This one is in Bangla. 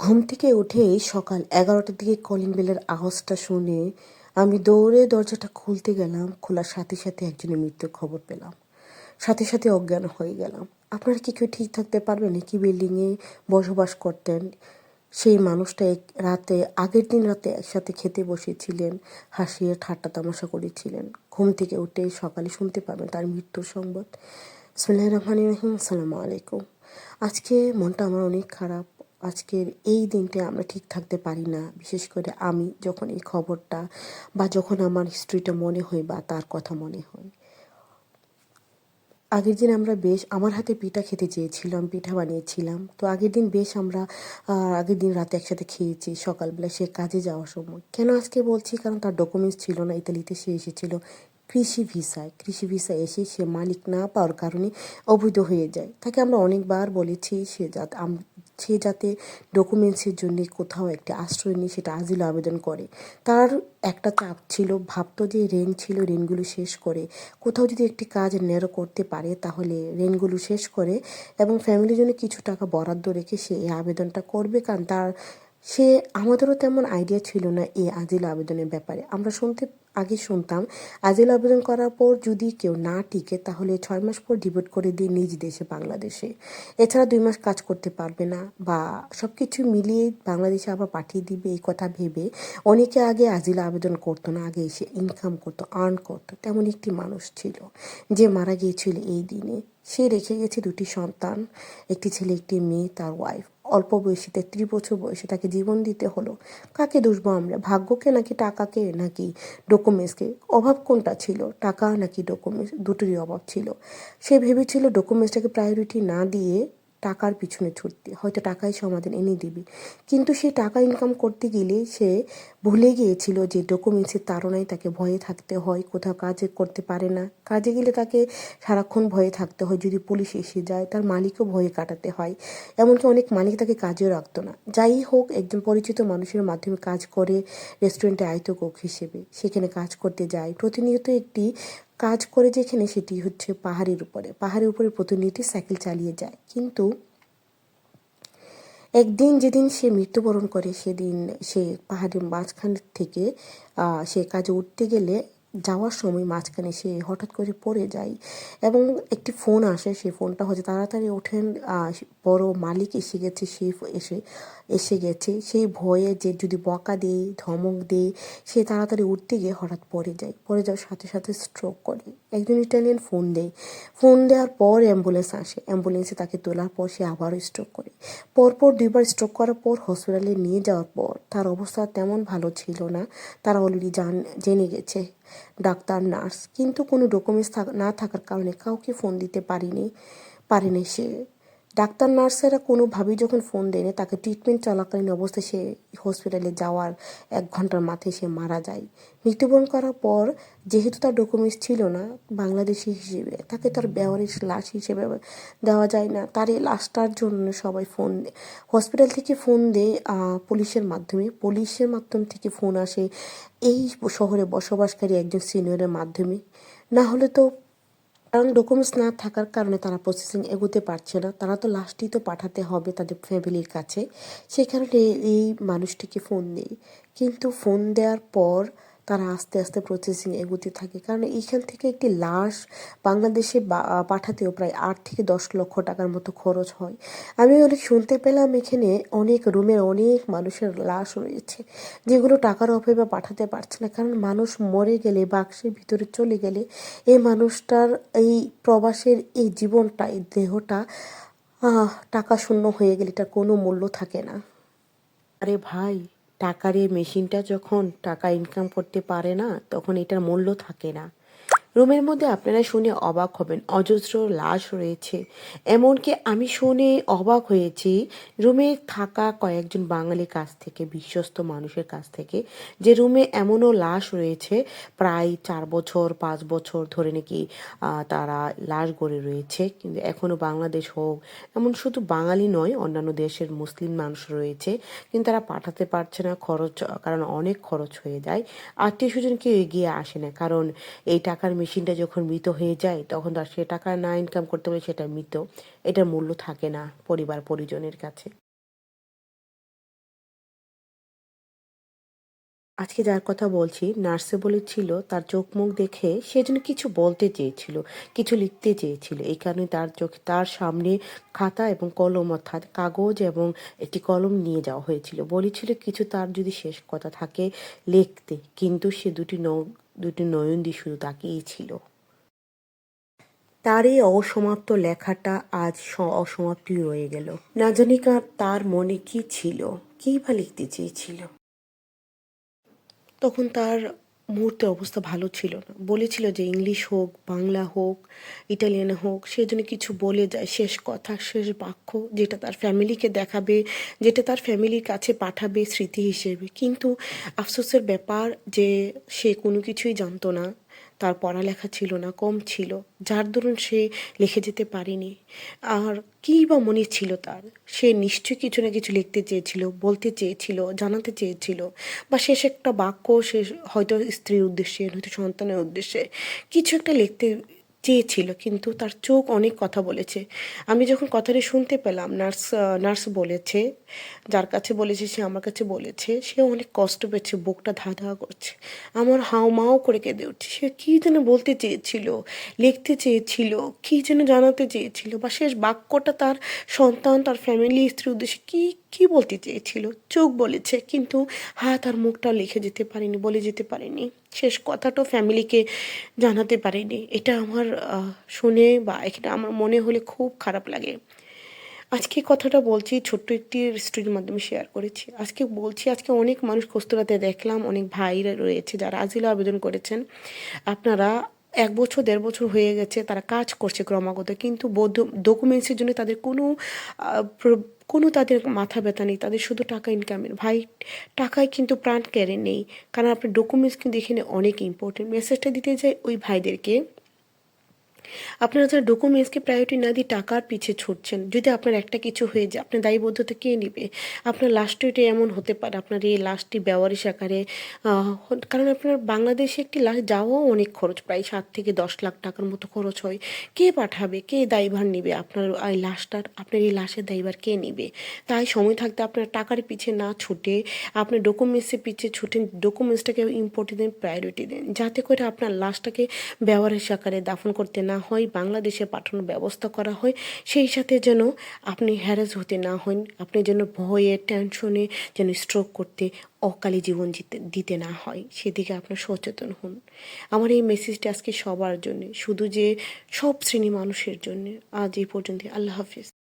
ঘুম থেকে উঠেই সকাল এগারোটার দিকে কলিং বেলের আওয়াজটা শুনে আমি দৌড়ে দরজাটা খুলতে গেলাম, খোলার সাথে সাথে একজনের মৃত্যুর খবর পেলাম। সাথে সাথে অজ্ঞান হয়ে গেলাম। আপনারা কি কেউ ঠিক থাকতে পারবেন কি বিল্ডিংয়ে বসবাস করতেন? সেই মানুষটা এক রাতে, আগের দিন রাতে একসাথে খেতে বসেছিলেন, হাসিয়ে ঠাট্টা তামাশা করেছিলেন। ঘুম থেকে উঠে সকালে শুনতে পাবেন তার মৃত্যুর সংবাদ। সাল্লাহ রহমান রহিম। আসসালামু আলাইকুম। আজকে মনটা আমার অনেক খারাপ। আজকের এই দিনটা আমরা ঠিক থাকতে পারি না। বিশেষ করে আমি যখন এই খবরটা বা যখন আমার হিস্ট্রিটা মনে হয় বা তার কথা মনে হয়। আগের দিন আমরা বেশ, আমার হাতে পিঠা খেতে চেয়েছিলাম, পিঠা বানিয়েছিলাম। তো আগের দিন বেশ আমরা আগের দিন রাতে একসাথে খেয়েছি সকালবেলা সে কাজে যাওয়ার সময়। কেন আজকে বলছি? কারণ তার ডকুমেন্টস ছিল না, ইতালিতে সে এসেছিল। কৃষি ভিসায়, কৃষি ভিসা এসে সে মালিক না পাওয়ার কারণে অবৈধ হয়ে যায়। তাকে আমরা অনেকবার বলেছি সে যাতে সে যাতে ডকুমেন্টসের জন্য কোথাও একটি আশ্রয় নিয়ে সেটা আজিল আবেদন করে। তার একটা চাপ ছিল, ভাবতো যে ঋণ ছিল, ঋণগুলো শেষ করে। কোথাও যদি একটি কাজ নেরো করতে পারে, তাহলে ঋণগুলো শেষ করে এবং ফ্যামিলির জন্য কিছু টাকা বরাদ্দ রেখে সে এই আবেদনটা করবে। কারণ তার, সে, আমাদেরও তেমন আইডিয়া ছিল না এই আজিল আবেদনের ব্যাপারে। আমরা শুনতে আগে শুনতাম আজিল আবেদন করার পর যদি কেউ না টিকে, তাহলে ছয় মাস পর ডিভোট করে দিয়ে নিজ দেশে, বাংলাদেশে। এছাড়া দুই মাস কাজ করতে পারবে না বা সব কিছু মিলিয়ে বাংলাদেশে আবার পাঠিয়ে দিবে, এই কথা ভেবে অনেকে আগে আজিল আবেদন করতো না, আগে এসে ইনকাম করতো আর্ন করতো। তেমন একটি মানুষ ছিল যে মারা গিয়েছিল এই দিনে। সে রেখে গেছে দুটি সন্তান, একটি ছেলে, একটি মেয়ে, তার ওয়াইফ অল্প বয়সীতে তেত্রিশ বছর বয়সে তাকে জীবন দিতে হলো। কাকে দুষবো আমরা? ভাগ্যকে নাকি টাকাকে নাকি ডকুমেন্টসকে অভাব কোনটা ছিল? টাকা নাকি ডকুমেন্টস দুটোরই অভাব ছিল। সে ভেবেছিল ডকুমেন্টসটাকে প্রায়োরিটি না দিয়ে টাকার পিছনে ছুটতে। হয়তো টাকাই সমাধান এনে দিবে। কিন্তু সে টাকা ইনকাম করতে গেলে সে ভুলে গিয়েছিল যে ডকুমেন্টসের তাড়নায় তাকে ভয়ে থাকতে হয়। কোথাও কাজে করতে পারে না। কাজে গেলে তাকে সারাক্ষণ ভয়ে থাকতে হয়। যদি পুলিশ এসে যায়, তার মালিকও ভয়ে কাটাতে হয়। এমনকি অনেক মালিক তাকে কাজেও রাখতো না। যাই হোক, একজন পরিচিত মানুষের মাধ্যমে কাজ করে রেস্টুরেন্টে আয়তকক হিসেবে। সেখানে কাজ করতে যায়। প্রতিনিয়ত একটি কাজ করে যেখানে সেটি হচ্ছে পাহাড়ের উপরে। পাহাড়ের উপরে প্রতিনিয়ত সাইকেল চালিয়ে যায়। কিন্তু একদিন যেদিন সে মৃত্যুবরণ করে, সেদিন সে পাহাড়ের মাঝখান থেকে সে কাজে উঠতে গেলে যাওয়ার সময় মাঝখানে সে হঠাৎ করে পড়ে যায় এবং একটি ফোন আসে, সেই ফোনটা হচ্ছে তাড়াতাড়ি ওঠেন বড় মালিক এসে গেছে, সে এসে এসে গেছে। সেই ভয়ে যে যদি বকা দেয়, ধমক দেয়, সে তাড়াতাড়ি উঠতে গিয়ে হঠাৎ পড়ে যায়। পড়ে যাওয়ার সাথে সাথে স্ট্রোক করে। একজন ইটালিয়ান ফোন দেয়। ফোন দেওয়ার পর অ্যাম্বুলেন্স আসে। অ্যাম্বুলেন্সে তাকে তোলার পর সে আবারও স্ট্রোক করে। পরপর দুইবার স্ট্রোক করার পর হসপিটালে নিয়ে যাওয়ার পর তার অবস্থা তেমন ভালো ছিল না। তারা অলরেডি জান, জেনে গেছে। ডাক্তার নার্স কিন্তু কোনো ডকুমেন্টস না থাকার কারণে কাউকে ফোন দিতে পারিনি পারেনি সে। ডাক্তার, নার্সেরা কোনোভাবেই যখন ফোন দেয়নি, তাকে ট্রিটমেন্ট চলাকালীন অবস্থায় সে হসপিটালে যাওয়ার এক ঘণ্টার মাথায় সে মারা যায়। মৃত্যুবরণ করার পর যেহেতু তার ডকুমেন্টস ছিল না, বাংলাদেশি হিসেবে, তাকে তার ব্যবহারের লাশ হিসেবে দেওয়া যায় না। তার এই লাশটার জন্য সবাই ফোন হসপিটাল থেকে ফোন দেয় পুলিশের মাধ্যমে। পুলিশের মাধ্যম থেকে ফোন আসে এই শহরে বসবাসকারী একজন সিনিয়রের মাধ্যমে। না হলে তো কারণ ডকুমেন্টস না থাকার কারণে তারা প্রসেসিং এগোতে পারছে না। তারা তো লাস্টই তো পাঠাতে হবে তাদের ফ্যামিলির কাছে। সেই কারণে এই মানুষটিকে ফোন নেই। কিন্তু ফোন দেওয়ার পর তারা আস্তে আস্তে প্রসেসিং এগোতে থাকে। কারণ এইখান থেকে একটি লাশ বাংলাদেশে পাঠাতেও প্রায় আট থেকে দশ লক্ষ টাকার মতো খরচ হয়। আমি অনেক শুনতে পেলাম এখানে অনেক রুমের অনেক মানুষের লাশ রয়েছে, যেগুলো টাকার অভাবে পাঠাতে পারছে না। কারণ মানুষ মরে গেলে বাক্সের ভিতরে চলে গেলে এই মানুষটার এই প্রবাসের এই জীবনটা, এই দেহটা টাকা শূন্য হয়ে গেলে এটার কোনো মূল্য থাকে না। আরে ভাই! টাকার এই মেশিনটা যখন টাকা ইনকাম করতে পারে না তখন এটার মূল্য থাকে না। রুমের মধ্যে আপনারা শুনে অবাক হবেন। অজস্র লাশ রয়েছে। এমনকি আমি শুনে অবাক হয়েছি, রুমে থাকা কয়েকজন বাঙালির কাছ থেকে, বিশ্বস্ত মানুষের কাছ থেকে, যে রুমে এমনও লাশ রয়েছে, প্রায় চার বছর, পাঁচ বছর ধরে নাকি তারা লাশ গড়ে রয়েছে। কিন্তু এখনও বাংলাদেশ হোক, এমন শুধু বাঙালি নয়, অন্যান্য দেশের মুসলিম মানুষ রয়েছে। কিন্তু তারা পাঠাতে পারছে না, খরচ, কারণ অনেক খরচ হয়ে যায়। আত্মীয় স্বজন কেউ এগিয়ে আসে না, কারণ এই টাকার মেশিনটা যখন মৃত হয়ে যায়, তখন তার সে টাকা না ইনকাম করতে পারে সেটা মৃত। এটার মূল্য থাকে না পরিবার পরিজনের কাছে। আজকে যার কথা বলছি, নার্সে বলেছিল, তার চোখ মুখ দেখে সে যেন কিছু বলতে চেয়েছিল, কিছু লিখতে চেয়েছিল। এই কারণে তার চোখ, তার সামনে খাতা এবং কলম অর্থাৎ কাগজ এবং একটি কলম নিয়ে যাওয়া হয়েছিল। বলেছিল কিছু তার যদি শেষ কথা থাকে, লিখতে। কিন্তু সে দুটি দুটি নয়ন দিয়ে শুধু তাকিয়েই ছিল। তার এই অসমাপ্ত লেখাটা আজ অসমাপ্তি রয়ে গেল। না জানি তার মনে কি ছিল, কি বা লিখতে চেয়েছিল। তখন তার মুহূর্তে অবস্থা ভালো ছিল না। বলেছিল যে ইংলিশ হোক, বাংলা হোক, ইটালিয়ান হোক, সে যেন কিছু বলে যায়, শেষ কথা, শেষ বাক্য যেটা তার ফ্যামিলিকে দেখাবে, যেটা তার ফ্যামিলির কাছে পাঠাবে স্মৃতি হিসেবে। কিন্তু আফসোসের ব্যাপার যে সে কোনো কিছুই জানতো না। তার পড়ালেখা ছিল না, কম ছিল। যার দরুন সে লিখে যেতে পারেনি। আর কী বা মনে ছিল তার? সে নিশ্চয়ই কিছু না কিছু লিখতে চেয়েছিল, বলতে চেয়েছিল, জানাতে চেয়েছিল। বা শেষ একটা বাক্য সে হয়তো স্ত্রীর উদ্দেশ্যে, হয়তো সন্তানের উদ্দেশ্যে কিছু একটা লিখতে চেয়েছিল, কিন্তু তার চোখ অনেক কথা বলেছে। আমি যখন কথাটি শুনতে পেলাম, নার্স নার্স বলেছে, যার কাছে বলেছে, সে আমার কাছে বলেছে সে অনেক কষ্ট পেয়েছে, বুকটা ধা ধা করছে। আমার হাও মাও করে কেঁদে উঠছে। সে কী যেন বলতে চেয়েছিল, লিখতে চেয়েছিল, কী যেন জানাতে চেয়েছিল, বা শেষ বাক্যটা তার সন্তান, তার ফ্যামিলি স্ত্রীর উদ্দেশ্যে কী কী বলতে চেয়েছিল? চোখ বলেছে, কিন্তু হাত আর মুখটা লিখে যেতে পারেনি, বলে যেতে পারেনি। শেষ কথাটাও ফ্যামিলিকে জানাতে পারিনি। এটা আমার শুনে বা এটা আমার মনে হলে খুব খারাপ লাগে। আজকে কথাটা বলছি, ছোট্ট একটি স্টোরির মাধ্যমে শেয়ার করেছি। আজকে বলছি, আজকে অনেক মানুষ কস্তুরাতে দেখলাম, অনেক ভাইরা রয়েছে যারা আজিলা আবেদন করেছেন। আপনারা এক বছর, দেড় বছর হয়ে গেছে, তারা কাজ করছে ক্রমাগত, কিন্তু ডকুমেন্টসের জন্য তাদের কোনো কোনো তাদের মাথা ব্যথা নেই, তাদের শুধু টাকা ইনকামের ভাই, টাকায় কিন্তু প্রাণ কেড়ে নেই। কারণ আপনার ডকুমেন্টস কিন্তু এখানে অনেক ইম্পর্টেন্ট মেসেজটা দিতে চাই ওই ভাইদেরকে। আপনারা যারা ডকুমেন্টসকে প্রায়োরিটি না দিয়ে টাকার পিছে ছুটছেন, যদি আপনার একটা কিছু হয়ে যায়, আপনার দায়বদ্ধতা কে নেবে? আপনার লাস্ট এটা এমন হতে পারে, আপনার এই লাশটি বেওয়ারিশ আকারে কারণ আপনার বাংলাদেশে একটি লাশ যাওয়াও অনেক খরচ, প্রায় সাত থেকে দশ লাখ টাকার মতো খরচ হয়। কে পাঠাবে? কে দায়ভার নেবে আপনার এই লাশটার আপনার এই লাশের দায়ভার কে নেবে? তাই সময় থাকতে আপনার টাকার পিছে না ছুটে আপনার ডকুমেন্টসের পিছে ছুটে ডকুমেন্টসটাকে ইম্পর্টেন্ট দেন প্রায়োরিটি দেন, যাতে করে আপনার লাশটাকে ব্যবহারের আকারে দাফন করতে না হয় বাংলাদেশে পাঠানোর ব্যবস্থা করা হয়, সেই সাথে যেন আপনি হ্যারাস হতে না হন, আপনি যেন ভয়ে টেনশনে যেন স্ট্রোক করতে অকালে জীবন জিতে, দিতে না হয়, সেদিকে আপনার সচেতন হন। আমার এই মেসেজটা আজকে সবার জন্যে, শুধু যে সব শ্রেণি মানুষের জন্য। আজ এই পর্যন্ত আল্লাহ হাফিজ।